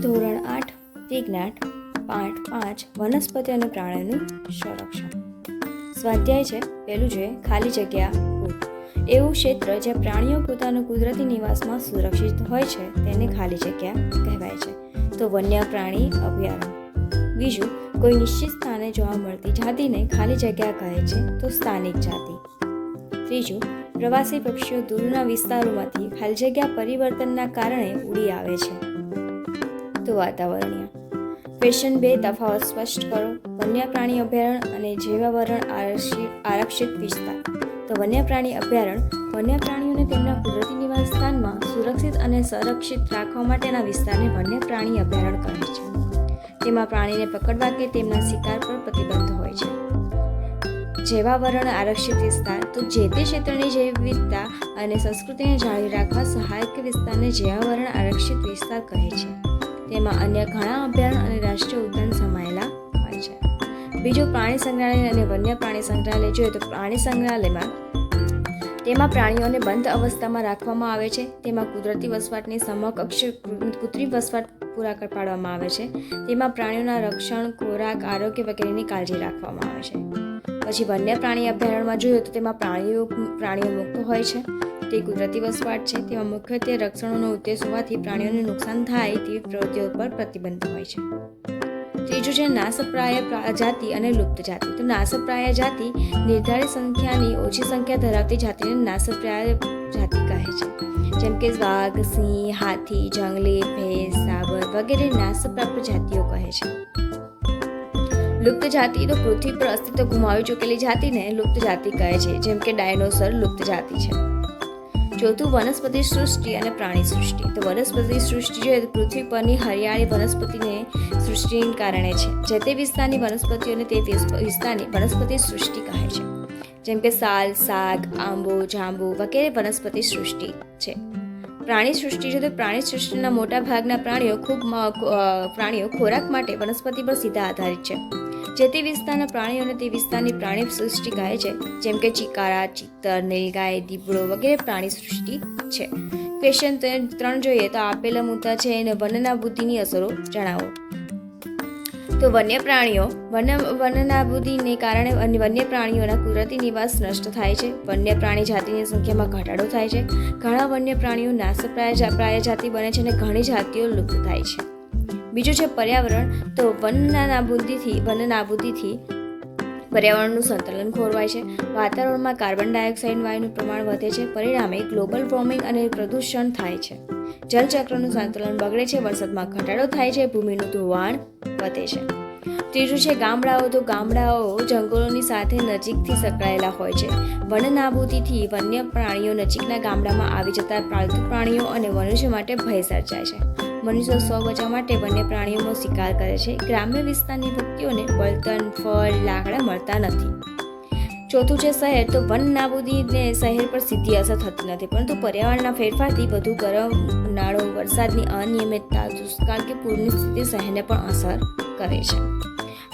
ધોરણ આઠ, વિજ્ઞાન પાઠ પાંચ, વનસ્પતિ અને પ્રાણીઓનું સંરક્ષણ. સ્વાધ્યાય છે પહેલું છે, ખાલી જગ્યા એવું ક્ષેત્ર જ્યાં પ્રાણીઓ પોતાના કુદરતી નિવાસમાં સુરક્ષિત હોય છે, તેને ખાલી જગ્યા કહેવાય છે. તો વન્ય પ્રાણી અભયારણ્ય. બીજું, કોઈ નિશ્ચિત સ્થાને જોવા મળતી જાતિને ખાલી જગ્યા કહે છે, તો સ્થાનિક જાતિ. ત્રીજું, પ્રવાસી પક્ષીઓ દૂરના વિસ્તારોમાંથી ખાલી જગ્યા પરિવર્તનના કારણે ઉડી આવે છે. તો વાતાવરણીય. ક્વેશ્ચન બે તફાવત સ્પષ્ટ કરો. વન્ય પ્રાણી અભયારણ્ય અને જૈવાવરણ આરક્ષિત વિસ્તાર. તો વન્ય પ્રાણી અભયારણ્ય વન્ય પ્રાણીઓને તેમના કુદરતી નિવાસ સ્થાનમાં સુરક્ષિત અને સંરક્ષિત રાખવા માટેના વિસ્તારને વન્ય પ્રાણી અભયારણ્ય કહે છે. તેમાં પ્રાણીને પકડવા કે તેમના શિકાર પર પ્રતિબંધ હોય છે. જૈવાવરણ આરક્ષિત વિસ્તાર. તો જે તે ક્ષેત્રની જૈવ વિવિધતા અને સંસ્કૃતિને જાળવી રાખવા સહાયક વિસ્તારને જૈવાવરણ આરક્ષિત વિસ્તાર કહે છે. તેમાં અન્ય ઘણા અભયારણ્ય અને રાષ્ટ્રીય ઉદ્યાન સમાયેલા હોય છે. બીજું પ્રાણી સંગ્રહાલય અને વન્ય પ્રાણી સંગ્રહાલય જોઈએ તો પ્રાણી સંગ્રહાલયમાં તેમાં પ્રાણીઓને બંધ અવસ્થામાં રાખવામાં આવે છે. તેમાં કુદરતી વસવાટની સમકક્ષ કૃત્રિમ વસવાટ પૂરા પાડવામાં આવે છે. તેમાં પ્રાણીઓના રક્ષણ, ખોરાક, આરોગ્ય વગેરેની કાળજી રાખવામાં આવે છે. પછી વન્ય પ્રાણી અભયારણ્યમાં જોઈએ તો તેમાં પ્રાણીઓ પ્રાણીઓ મુક્ત હોય છે. તે કુદરતી વસવાટ છે. તેમાં મુખ્યત્વે રક્ષણોનો ઉદ્દેશ હોવાથી પ્રાણીઓને નુકસાન થાય તેવી પ્રવૃત્તિઓ પર પ્રતિબંધ હોય છે. ત્રીજું છે નાસપ્રાય જાતિ અને લુપ્ત જાતિ. તો નાસપ્રાય જાતિ નિર્ધારિત સંખ્યાની ઓછી સંખ્યા ધરાવતી જાતિને નાશપ્રાય જાતિ કહે છે. જેમ કે વાઘ, સિંહ, હાથી, જંગલી, ભેંસ, સાબર વગેરે નાશપ્રાપ્ત જાતિઓ કહે છે. લુપ્ત જાતિ તો પૃથ્વી પર અસ્તિત્વ ગુમાવી ચૂકેલી જાતિને લુપ્ત જાતિ કહે છે. જેમ કે ડાયનોસર લુપ્ત જાતિ છે. ચોથું વનસ્પતિ સૃષ્ટિ અને પ્રાણી સૃષ્ટિ. તો વનસ્પતિ સૃષ્ટિ જે પૃથ્વી પરની હરિયાળી વનસ્પતિને સૃષ્ટિને કારણે છે. જે તે વિસ્તારની વનસ્પતિઓને તે વિસ્તારની વનસ્પતિ સૃષ્ટિ કહે છે. જેમ કે સાલ શાક આંબો, જાંબુ વગેરે વનસ્પતિ સૃષ્ટિ છે. પ્રાણી સૃષ્ટિ છે તો પ્રાણી સૃષ્ટિના મોટા ભાગના પ્રાણીઓ ખૂબ પ્રાણીઓ ખોરાક માટે વનસ્પતિ પર સીધા આધારિત છે. જે તે વિસ્તારના પ્રાણીઓને તે વિસ્તારની પ્રાણી સૃષ્ટિ ગાય છે. જેમ કે ચિકારા, ચિત્તર, નીલગાય, દીપડો વગેરે પ્રાણી સૃષ્ટિ છે. ક્વેશ્ચન ત્રણ જોઈએ તો આપેલા મુદ્દા છે એને વનના બુદ્ધિની અસરો જણાવો. તો વન્ય પ્રાણીઓ, વન વનનાબૂદીને કારણે વન્ય પ્રાણીઓના કુદરતી નિવાસ નષ્ટ થાય છે. વન્ય પ્રાણી જાતિની સંખ્યામાં ઘટાડો થાય છે. ઘણા વન્ય પ્રાણીઓ જા- પ્રાય જાતિ બને છે અને ઘણી જાતિઓ લુપ્ત થાય છે. બીજું છે પર્યાવરણ. તો વનના નાબૂદીથી, વન નાબૂદીથી પર્યાવરણનું સંતુલન ખોરવાય છે. વાતાવરણમાં કાર્બન ડાયોક્સાઇડ વાયુનું પ્રમાણ વધે છે. પરિણામે ગ્લોબલ વોર્મિંગ અને પ્રદૂષણ થાય છે. જલચક્રનું સંતુલન બગડે છે. વરસાદમાં ઘટાડો થાય છે. ભૂમિનું ધોવાણ વધે છે. ત્રીજું છે ગામડાઓ. તો ગામડાઓ જંગલોની સાથે નજીકથી સંકળાયેલા હોય છે. વન નાબૂદીથી વન્ય પ્રાણીઓ નજીકના ગામડામાં આવી જતા પાલતુ પ્રાણીઓ અને મનુષ્ય માટે ભય સર્જાય છે. મનુષ્યો સ્વ બચાવ માટે વન્ય પ્રાણીઓનો શિકાર કરે છે. ગ્રામ્ય વિસ્તારની વ્યક્તિઓને બળતણ, ફળ, લાકડા મળતા નથી. ચોથું છે શહેર. તો વન નાબૂદીને શહેર પર સીધી અસર થતી નથી. પરંતુ પર્યાવરણના ફેરફારથી વધુ ગરમ, ઉનાળો, વરસાદની અનિયમિતતા, દુષ્કાળ કે પૂરની સ્થિતિ શહેરને પણ અસર કરે છે.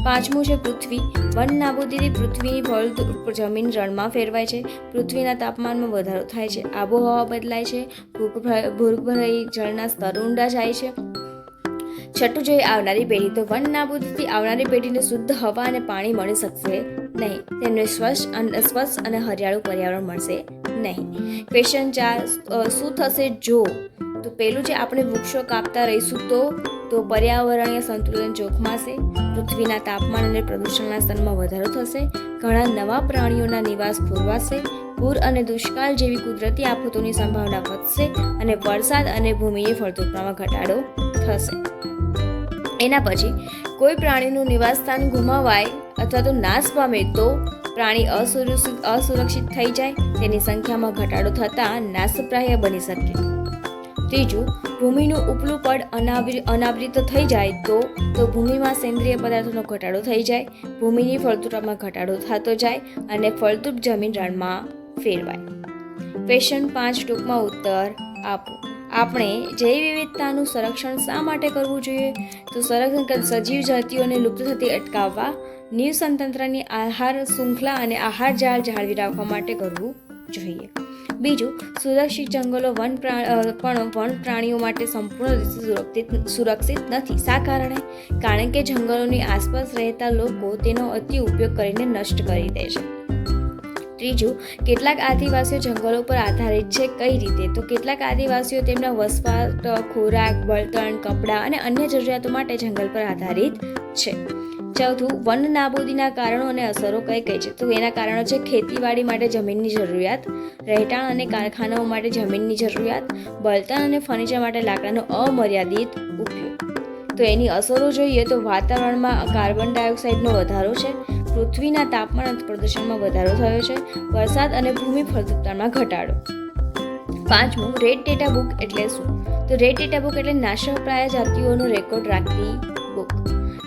પાંચમું છે પૃથ્વી. વન નાબૂદીથી પૃથ્વીની ફળ જમીન રણમાં ફેરવાય છે. પૃથ્વીના તાપમાનમાં વધારો થાય છે. આબોહવા બદલાય છે. ભૂગર્ભ જળના સ્તર ઊંડા જાય છે. છઠ્ઠું જોઈએ આવનારી પેઢી. તો વન નાબૂદીથી આવનારી પેઢીને શુદ્ધ હવા અને પાણી મળી શકશે નહીં, તેમને સ્વચ્છ અને સ્વચ્છ અને હરિયાળું પર્યાવરણ મળશે નહીં. ક્વેશ્ચન ચાર શું થશે જો તો પેલું જે આપણે વૃક્ષો કાપતા રહીશું તો તો પર્યાવરણીય સંતુલન જોખમાશે પૃથ્વીના તાપમાન અને પ્રદૂષણના સ્તરમાં વધારો થશે, ઘણા નવા પ્રાણીઓના નિવાસ ખોરવાશે, પૂર અને દુષ્કાળ જેવી કુદરતી આફતોની સંભાવના વધશે અને વરસાદ અને ભૂમિની ફળદ્રુપતામાં ઘટાડો થશે. એના પછી કોઈ પ્રાણીનું નિવાસસ્થાન ગુમાવાય અથવા તો નાશ પામે તો પ્રાણી અસુરક્ષિત અસુરક્ષિત થઈ જાય. તેની સંખ્યામાં ઘટાડો થતાં નાશપ્રાય બની શકે. ત્રીજું, ભૂમિનું ઉપલું પડ અનાવરી અનાવૃત થઈ જાય તો તો ભૂમિમાં સેન્દ્રિય પદાર્થોનો ઘટાડો થઈ જાય. ભૂમિની ફળદ્રુપતામાં ઘટાડો થતો જાય અને ફળદ્રુપ જમીન રણમાં ફેરવાય. ક્વેશ્ચન પાંચ ટૂંકમાં ઉત્તર આપો. આપણે જૈવ વિવિધતાનું સંરક્ષણ શા માટે કરવું જોઈએ? તો સંરક્ષણ સજીવ જાતિઓને લુપ્ત થતી અટકાવવા નિવસંતંત્રની આહાર શૃંખલા અને આહાર જાળ જાળવી રાખવા માટે કરવું જોઈએ. બીજું, સુરક્ષિત જંગલો વન પણ વન પ્રાણીઓ માટે સંપૂર્ણ રીતે સુરક્ષિત સુરક્ષિત નથી. શા કારણે? કારણ કે જંગલોની આસપાસ રહેતા લોકો તેનો અતિ ઉપયોગ કરીને નષ્ટ કરી દે છે. ત્રીજું, કેટલાક આદિવાસીઓ જંગલો પર આધારિત છે કઈ રીતે? તો કેટલાક આદિવાસીઓ તેમના વસવાટ, ખોરાક, બળતણ, કપડાં અને અન્ય જરૂરિયાતો માટે જંગલ પર આધારિત છે. ચોથું, વન નાબૂદીના કારણો અને અસરો કઈ કઈ છે? તો એના કારણો છે ખેતીવાડી માટે જમીનની જરૂરિયાત, રહેઠાણ અને કારખાનાઓ માટે જમીનની જરૂરિયાત, બળતણ અને ફર્નિચર માટે લાકડાનો અમર્યાદિત ઉપયોગ. તો એની અસરો જોઈએ તો વાતાવરણમાં કાર્બન ડાયોક્સાઇડનો વધારો છે, પૃથ્વીના તાપમાન પ્રદૂષણમાં વધારો થયો છે, વરસાદ અને ભૂમિ ફળદ્રુપતામાં ઘટાડો. પાંચમું રેડ ડેટા બુક એટલે શું? તો રેડ ડેટા બુક એટલે નાશપ્રાય જાતિઓનો રેકોર્ડ રાખતી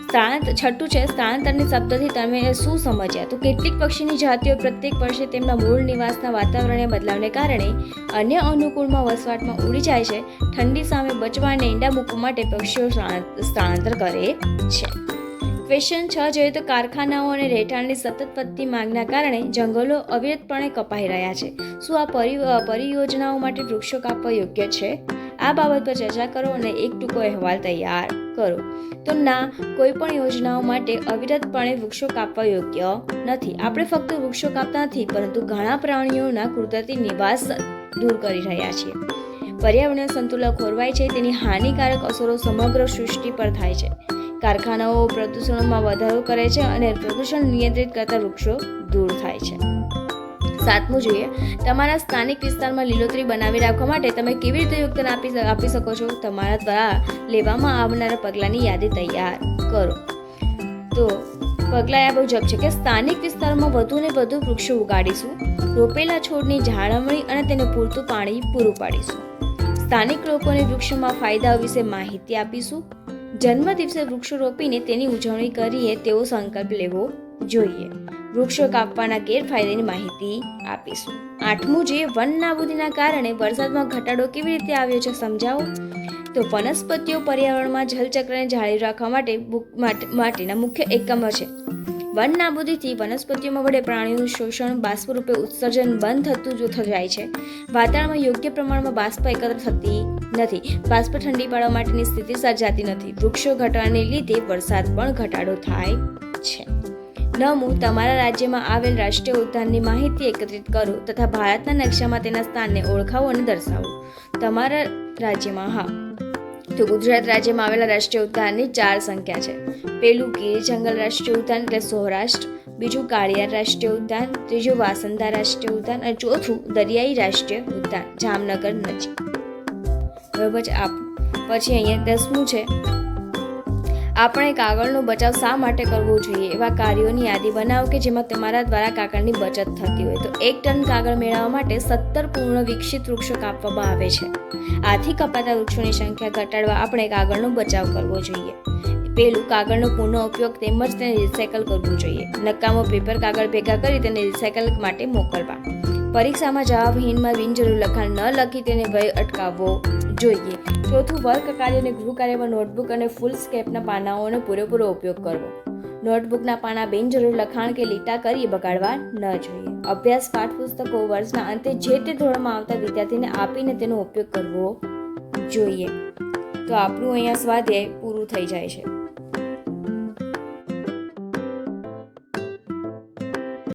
સ્થળાંતર છઠ્ઠું છે સ્થાનાંતરની શબ્દથી તમે શું સમજ્યા? તો કેટલીક પક્ષીની જાતિઓ પ્રત્યેક વર્ષે તેમના મૂળ નિવાસના વાતાવરણીય બદલાવને કારણે અન્ય અનુકૂળમાં વસવાટમાં ઉડી જાય છે. ઠંડી સામે બચવા અને ઈંડા મૂકવા માટે પક્ષીઓ સ્થળાંત- સ્થળાંતર કરે છે. ક્વેશ્ચન છ, જોઈએ તો કારખાનાઓ અને રહેઠાણની સતત વધતી માંગના કારણે જંગલો અવિરતપણે કપાઈ રહ્યા છે. શું આ પરિ પરિયોજનાઓ માટે વૃક્ષો કાપવા યોગ્ય છે? આ બાબત પર ચર્ચા કરો અને એક ટૂંકો અહેવાલ તૈયાર કરો. તો ના, કોઈ પણ યોજનાઓ માટે અવિરતપણે વૃક્ષો કાપવા યોગ્ય નથી. આપણે ફક્ત વૃક્ષો કાપતા નથી, પરંતુ ઘણા પ્રાણીઓના કુદરતી નિવાસ દૂર કરી રહ્યા છીએ. પર્યાવરણીય સંતુલન ખોરવાય છે, તેની હાનિકારક અસરો સમગ્ર સૃષ્ટિ પર થાય છે. કારખાનાઓ પ્રદૂષણમાં વધારો કરે છે અને પ્રદૂષણ નિયંત્રિત કરતા વૃક્ષો દૂર થાય છે. સાતમું જોઈએ. તમારા સ્થાનિક વિસ્તારમાં લીલોતરી બનાવી રાખવા માટે તમે કેવી રીતે યોગદાન આપી આપી શકો છો? તમારા દ્વારા લેવામાં આવનારા પગલાંની યાદી તૈયાર કરો. તો પગલાં આ મુજબ છે કે સ્થાનિક વિસ્તારમાં વધુ ને વધુ વૃક્ષો ઉગાડીશું, રોપેલા છોડની જાળવણી અને તેને પૂરતું પાણી પૂરું પાડીશું. સ્થાનિક લોકોને વૃક્ષોમાં ફાયદાઓ વિશે માહિતી આપીશું. જન્મ દિવસે વૃક્ષો રોપીને તેની ઉજવણી કરીએ તેવો સંકલ્પ લેવો. જોઈએ. વૃક્ષો કાપવાના ગેરફાયદાની માહિતી આપીશું. આઠમું જે, વન નાબૂદીના કારણે વરસાદમાં ઘટાડો કેવી રીતે આવ્યો છે સમજાવો? તો વનસ્પતિઓ પર્યાવરણમાં જલચક્રને જાળવી રાખવા માટે માટેના મુખ્ય એકમો છે. વન નાબૂદીથી વનસ્પતિઓમાં વડે પ્રાણીઓનું શોષણ બાષ્પ રૂપે ઉત્સર્જન બંધ થતું જો થઈ જાય છે. વાતાવરણમાં યોગ્ય પ્રમાણમાં બાષ્પ એકત્ર થતી નથી. બાષ્પ ઠંડી પાડવા માટેની સ્થિતિ સર્જાતી નથી. વૃક્ષો ઘટવાને લીધે વરસાદ પણ ઘટાડો થાય છે. નવમું તમારા રાજ્યમાં આવેલ રાષ્ટ્રીય ઉદ્યાનની માહિતી એકત્રિત કરો તથા ભારતના નકશામાં તેના સ્થાનને ઓળખાવો અને દર્શાવો. તમારા રાજ્યમાં હા. તો ગુજરાત રાજ્યમાં આવેલા રાષ્ટ્રીય ઉદ્યાનની ચાર સંખ્યા છે. પેલું ગીર જંગલ રાષ્ટ્રીય ઉદ્યાન એટલે સૌરાષ્ટ્ર, બીજું કાળિયાર રાષ્ટ્રીય ઉદ્યાન, ત્રીજું વાસંદા રાષ્ટ્રીય ઉદ્યાન અને ચોથું દરિયાઈ રાષ્ટ્રીય ઉદ્યાન, જામનગર નજીક. બરોબર છે? આપ પછી અહીંયા દસમું છે. આપણે કાગળનો બચાવ શા માટે કરવો જોઈએ? એવા કાર્યોની યાદી બનાવો કે જેમાં તમારા દ્વારા કાગળની બચત થતી હોય. તો એક ટન કાગળ મેળવવા માટે સત્તર પૂર્ણ વિકસિત વૃક્ષો કાપવામાં આવે છે. આથી કપાતા વૃક્ષોની સંખ્યા ઘટાડવા આપણે કાગળનો બચાવ કરવો જોઈએ. પેલું કાગળનો પુનઃ ઉપયોગ તેમજ તેને રિસાયકલ કરવું જોઈએ. નકામો પેપર કાગળ ભેગા કરી તેને રિસાયકલ માટે મોકલવા. પરીક્ષામાં જવાબહીનમાં બિનજરૂર લખાણ ન લખી તેને ભય અટકાવવો જોઈએ. ચોથું વર્ક કાર્ય અને ગૃહ કાર્યમાં નોટબુક અને ફૂલ સ્કેપના પાનાઓનો પૂરેપૂરો ઉપયોગ કરવો. નોટબુકના પાના બિનજરૂર લખાણ કે લીટા કરી બગાડવા ન જોઈએ. અભ્યાસ પાઠ્યપુસ્તકો વર્ષના અંતે જે તે ધોરણમાં આવતા વિદ્યાર્થીને આપીને તેનો ઉપયોગ કરવો જોઈએ. તો આપણું અહીંયા સ્વાધ્યાય પૂરું થઈ જાય છે.